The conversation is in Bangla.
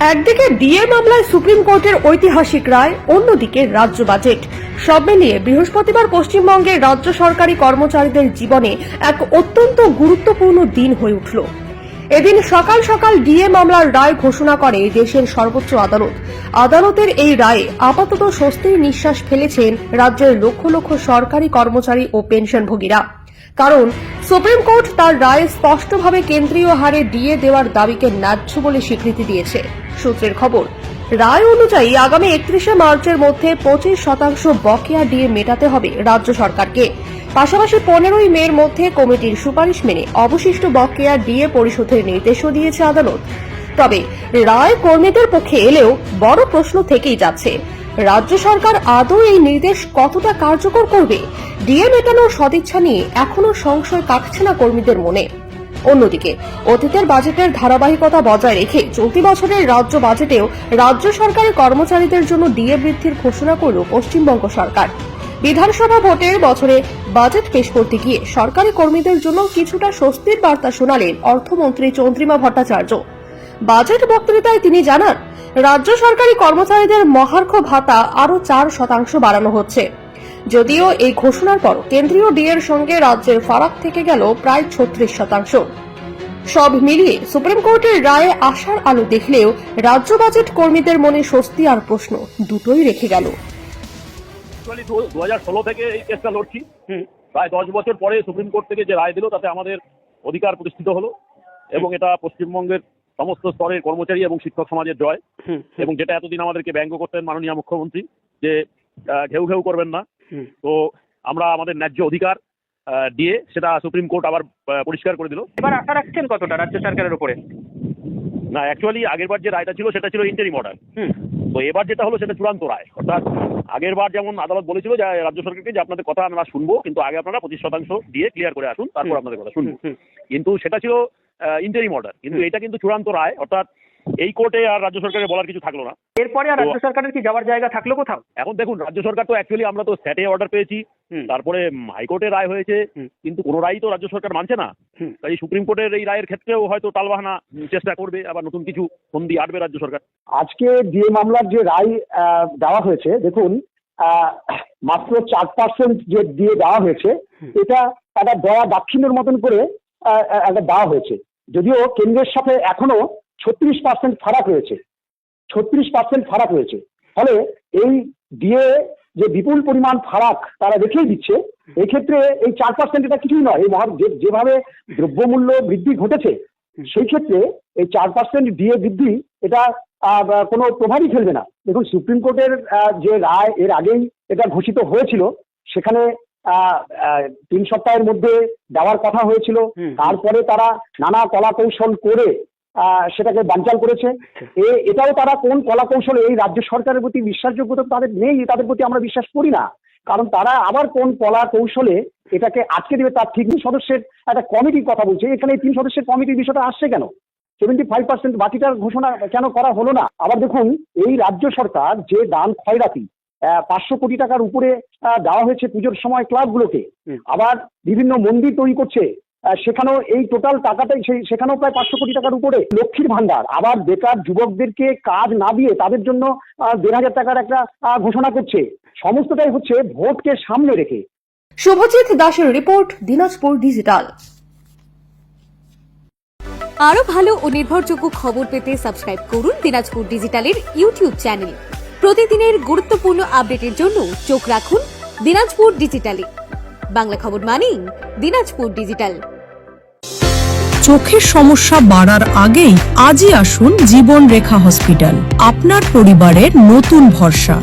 একদিকে ডিএ মামলায় সুপ্রিম কোর্টের ঐতিহাসিক রায়, অন্যদিকে রাজ্য বাজেট। সব মিলিয়ে বৃহস্পতিবার পশ্চিমবঙ্গের রাজ্য সরকারি কর্মচারীদের জীবনে এক অত্যন্ত গুরুত্বপূর্ণ দিন হয়ে উঠল। এদিন সকাল সকাল ডিএ মামলার রায় ঘোষণা করে দেশের সর্বোচ্চ আদালত। আদালতের এই রায়ে আপাতত স্বস্তির নিঃশ্বাস ফেলেছেন রাজ্যের লক্ষ লক্ষ সরকারি কর্মচারী ও পেনশনভোগীরা। কারণ সুপ্রিম কোর্ট তার রায়ে স্পষ্টভাবে কেন্দ্রীয় হারে ডিএ দেওয়ার দাবিকে ন্যায্য বলে স্বীকৃতি দিয়েছে। সূত্রের খবর, রায় অনুযায়ী আগামী একত্রিশে মার্চের মধ্যে পঁচিশ শতাংশ বকেয়া ডিএ মেটাতে হবে রাজ্য সরকারকে। পাশাপাশি পনেরোই মের মধ্যে কমিটির সুপারিশ মেনে অবশিষ্ট বকেয়া ডিএ পরিশোধের নির্দেশও দিয়েছে আদালত। তবে রায় কর্মীদের পক্ষে এলেও বড় প্রশ্ন থেকেই যাচ্ছে। রাজ্য সরকার আদৌ এই নির্দেশ কতটা কার্যকর করবে? ডিএ মেটানোর সদিচ্ছা নিয়ে এখনও সংশয় কাটছে না কর্মীদের মনে। অন্যদিকে, অতীতের বাজেটের ধারাবাহিকতা বজায় রেখে চলতি বছরের রাজ্য বাজেটেও রাজ্য সরকারের কর্মচারীদের জন্য ডিএ বৃদ্ধির ঘোষণা করল পশ্চিমবঙ্গ সরকার। বিধানসভা ভোটের বছরে বাজেট পেশ করতে গিয়ে সরকারি কর্মীদের জন্য কিছুটা স্বস্তির বার্তা শোনালেন অর্থমন্ত্রী চন্দ্রিমা ভট্টাচার্য। বাজেট বক্তৃতায় তিনি জানান রাজ্য সরকারি কর্মচারীদের মহার্ঘ ভাতা আরও চার শতাংশ বাড়ানো হচ্ছে। যদিও এই ঘোষণার পর কেন্দ্রীয় ডিএর সঙ্গে রাজ্যের ফারাক থেকে গেল প্রায় ছত্রিশ শতাংশ। সব মিলিয়ে সুপ্রিম কোর্টের রায়ে আশার আলো দেখলেও রাজ্য বাজেট কর্মীদের মনে স্বস্তি আর প্রশ্ন দুটোই রেখে গেল। দু হাজার ষোলো থেকে এই কেসটা লড়ছি। প্রায় দশ বছর পরে সুপ্রিম কোর্ট থেকে যে রায় দিল তাতে আমাদের অধিকার প্রতিষ্ঠিত হলো এবং এটা পশ্চিমবঙ্গের সমস্ত স্তরের কর্মচারী এবং শিক্ষক সমাজের জয় এবং যেটা এতদিন আমাদেরকে ব্যঙ্গ করতেন মাননীয় মুখ্যমন্ত্রী যে ঘেউ ঘেউ করবেন না। তো আমরা আমাদের ন্যায্য অধিকার দিয়ে সেটা সুপ্রিম কোর্ট আবার পরিষ্কার করে দিল। এবার আশা রাখছেন কতটা রাজ্য সরকারের উপরে? না অ্যাকচুয়ালি আগেরবার যে রায়টা ছিল সেটা ছিল ইন্টারিম অর্ডার তো এবার যেটা হলো সেটা চূড়ান্ত রায়। অর্থাৎ আগের বার যেমন আদালত বলেছিল যে রাজ্য সরকারকে যে আপনাদের কথা আমরা শুনব কিন্তু আগে আপনারা পঁচিশ শতাংশ দিয়ে ক্লিয়ার করে আসুন তারপর আপনাদের কথা শুনব। কিন্তু সেটা ছিল ইন্টারিম অর্ডার কিন্তু এটা কিন্তু চূড়ান্ত রায় অর্থাৎ এই কোর্টে আর রাজ্য সরকারের বলার কিছু থাকল না। এরপরে আর রাজ্য সরকারের কি যাওয়ার জায়গা থাকল কোথাও? এখন দেখুন রাজ্য সরকার তো অ্যাকচুয়ালি আমরা তো স্যাটে অর্ডার পেয়েছি তারপরে হাইকোর্টে রায় হয়েছে কিন্তু কোনো রায় তো রাজ্য সরকার মানছে না। তাই সুপ্রিম কোর্টের এই রায়ের ক্ষেত্রেও হয়তো তালবাহানা চেষ্টা করবে আবার নতুন কিছু ফন্দি আটবে রাজ্য সরকার। আজকে ডিএ মামলার যে রায় দেওয়া হয়েছে দেখুন মাত্র চার পার্সেন্ট যে দিয়ে দেওয়া হয়েছে এটা তারা দয়া দাক্ষিণ্যের মতন করে দেওয়া হয়েছে। যদিও কেন্দ্রের সাথে এখনও ছত্রিশ পার্সেন্ট ফারাক রয়েছে। ছত্রিশ পার্সেন্ট ফারাক রয়েছে। ফলে এই দিয়ে যে বিপুল পরিমাণ ফারাক তারা রেখেই দিচ্ছে, এক্ষেত্রে এই চার পার্সেন্ট এটা কিছুই নয়। এই যেভাবে দ্রব্যমূল্য বৃদ্ধি ঘটেছে, সেই ক্ষেত্রে এই চার পার্সেন্ট ডিএ বৃদ্ধি এটা কোনো প্রভাবই ফেলবে না। দেখুন, সুপ্রিম কোর্টের যে রায় এর আগেই এটা ঘোষিত হয়েছিল, সেখানে তিন সপ্তাহের মধ্যে দেওয়ার কথা হয়েছিল। তারপরে তারা নানা কলা কৌশল করে সেটাকে বানচাল করেছে। এটাও তারা কোন কলা কৌশলে এই রাজ্য সরকারের প্রতি বিশ্বাসযোগ্যতা তাদের নেই তাদের প্রতি আমরা বিশ্বাস করি না। কারণ তারা আবার কোন কলা কৌশলে এটাকে আটকে দেবে তার ঠিক। সদস্যের একটা কমিটির কথা বলছে। এখানে এই তিন সদস্যের কমিটির বিষয়টা আসছে কেন? সেভেন্টি ফাইভ পার্সেন্ট বাকিটার ঘোষণা কেন করা হলো না? আবার দেখুন এই রাজ্য সরকার যে দান খয়রাতি পাঁচশো কোটি টাকার উপরে আহ, দেওয়া হয়েছে পুজোর সময় ক্লাবগুলোকে। আবার বিভিন্ন মন্দির তৈরি করছে সেখানেও এই টোটাল টাকাটাই সেই সেখানেও প্রায় পাঁচশো কোটি টাকার উপরে। লক্ষ্মীর ভান্ডার আবার বেকার যুবকদেরকে কাজ না দিয়ে তাদের জন্য আহ, দেড় হাজার টাকার একটা ঘোষণা করছে। সমস্তটাই হচ্ছে ভোটকে সামনে রেখে। শুভজিৎ দাসের রিপোর্ট দিনাজপুর ডিজিটাল আরও ভালো ও নির্ভরযোগ্য খবর পেতে সাবস্ক্রাইব করুন দিনাজপুর ডিজিটালের ইউটিউব চ্যানেল। প্রতিদিনের গুরুত্বপূর্ণ আপডেটের জন্য চোখ রাখুন দিনাজপুর ডিজিটালে। বাংলা খবর মানেই দিনাজপুর ডিজিটাল। চোখের সমস্যা বাড়ার আগেই আজই আসুন জীবন রেখা হসপিটাল। আপনার পরিবারের নতুন ভরসা।